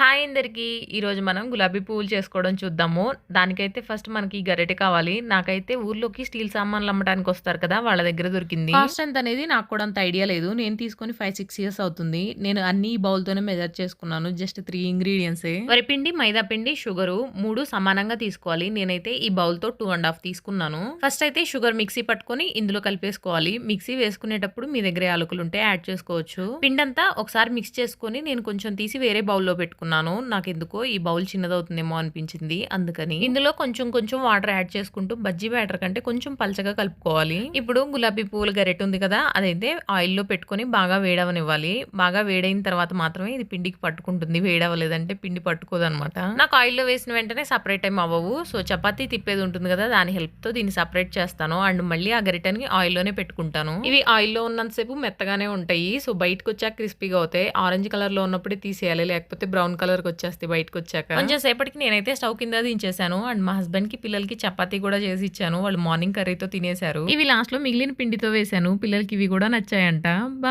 Hi అందరికి. ఈరోజు మనం గులాబీ పువ్వులు చేసుకోవడం చూద్దాము. దానికైతే ఫస్ట్ మనకి గరిటె కావాలి. నాకైతే ఊర్లోకి స్టీల్ సామాన్లు అమ్మడానికి వస్తారు కదా వాళ్ళ దగ్గర దొరికింది. కాస్ట్ ఎంత అనేది నాకు కూడా అంత ఐడియా లేదు. నేను తీసుకొని ఫైవ్ సిక్స్ ఇయర్స్ అవుతుంది. నేను అన్ని బౌల్ తోనే మెజర్ చేసుకున్నాను. జస్ట్ త్రీ ఇంగ్రీడియంట్స్ వరిపిండి మైదా పిండి షుగర్ మూడు సమానంగా తీసుకోవాలి. నేనైతే ఈ బౌల్తో టూ అండ్ హాఫ్ తీసుకున్నాను. ఫస్ట్ అయితే షుగర్ మిక్సీ పట్టుకొని ఇందులో కలిపేసుకోవాలి. మిక్సీ వేసుకునేటప్పుడు మీ దగ్గర యాలకులు ఉంటే యాడ్ చేసుకోవచ్చు. పిండి అంతా ఒకసారి మిక్స్ చేసుకొని నేను కొంచెం తీసి వేరే బౌల్లో పెట్టుకున్నాను. నాకు ఎందుకో ఈ బౌల్ చిన్నదవుతుందేమో అనిపించింది. అందుకని ఇందులో కొంచెం కొంచెం వాటర్ యాడ్ చేసుకుంటూ బజ్జీ బ్యాటర్ కంటే కొంచెం పలచగా కలుపుకోవాలి. ఇప్పుడు గులాబీ పువ్వుల గరెట్ ఉంది కదా అదైతే ఆయిల్లో పెట్టుకొని బాగా వేడవనివ్వాలి. బాగా వేడైన తర్వాత మాత్రమే ఇది పిండికి పట్టుకుంటుంది. వేడవలేదంటే పిండి పట్టుకోదు అనమాట నాకు ఆయిల్లో వేసిన వెంటనే సపరేట్ టైం అవ్వవు. సో చపాతీ తిప్పేది ఉంటుంది కదా దాని హెల్ప్తో దీన్ని సపరేట్ చేస్తాను. అండ్ మళ్ళీ ఆ గరిటని ఆయిల్లోనే పెట్టుకుంటాను. ఇవి ఆయిల్లో ఉన్నంతసేపు మెత్తగానే ఉంటాయి. సో బయటకు వచ్చాక క్రిస్పీగా అవుతాయి. ఆరెంజ్ కలర్లో ఉన్నప్పుడే తీసేయాలి లేకపోతే బ్రౌన్ కలర్కి వచ్చేస్తాయి బయటకు వచ్చాక కొంచెం సేపటికి నేనైతే స్టవ్ కింద దించేసాను అండ్ మా హస్బెండ్కి పిల్లలకి చపాతీ కూడా చేసి ఇచ్చాను. వాళ్ళు మార్నింగ్ కర్రీతో తినేశారు. ఇవి లాస్ట్లో మిగిలిన పిండితో వేశాను. పిల్లలకి ఇవి కూడా నచ్చాయంట. బా